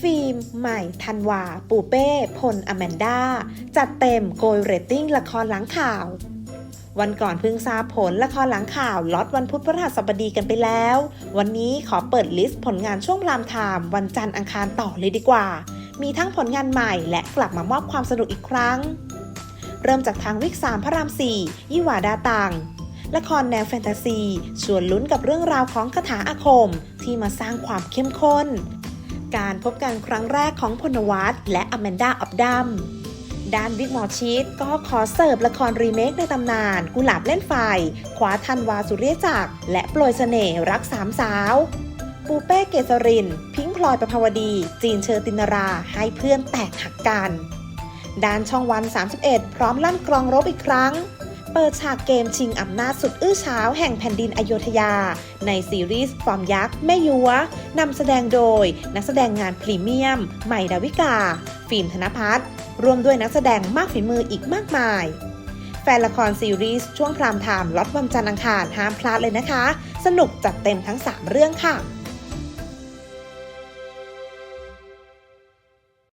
ฟิล์ม ใหม่ธันวา ปูเป้ พล อแมนดา จัดเต็มโกยเรตติ้งละครหลังข่าว วันก่อนเพิ่งทราบผลละครหลังข่าวล็อตวันพุธพฤหัสบดีกันไปแล้ว วันนี้ขอเปิดลิสต์ผลงานช่วงพรามไทม์วันจันทร์อังคารต่อเลยดีกว่า มีทั้งผลงานใหม่และกลับมามอบความสนุกอีกครั้ง เริ่มจากทางวิกสามพระรามสี่ยี่หวาดาตังละครแนวแฟนตาซี ชวนลุ้นกับเรื่องราวของคาถาอาคม ที่มาสร้างความเข้มข้น การพบกันครั้งแรกของพลวัตและอแมนดาอับดัมด้านวิกหมอชีตก็ขอเสิร์ฟละครรีเมคในตำนาน กุหลาบเล่นไฟคว้าทันวาสุเรียจักร และโปรยเสน่ห์รักสามสาว ปูเป้เกษริน พิงพลอยประภาวดี จีนเชอร์ตินราให้เพื่อนแตกหักกันด้านช่องวัน 31 พร้อมลั่นกลองรบอีกครั้ง เปิดฉากเกมชิงอำนาจสุดอื้อเช้าแห่งแผ่นดินอโยธยา ในซีรีส์ฟอร์มยักษ์แม่ยัว นำแสดงโดยนักแสดงงานพรีเมียม ใหม่ดาวิกา ฟิล์มธนพัฒน์รวมด้วยนักแสดงมากฝีมืออีกมากมาย แฟนละครซีรีส์ช่วงพรามไทม์ล็อตวันจันทร์อังคารห้ามพลาดเลยนะคะ สนุกจัดเต็มทั้ง 3 เรื่องค่ะ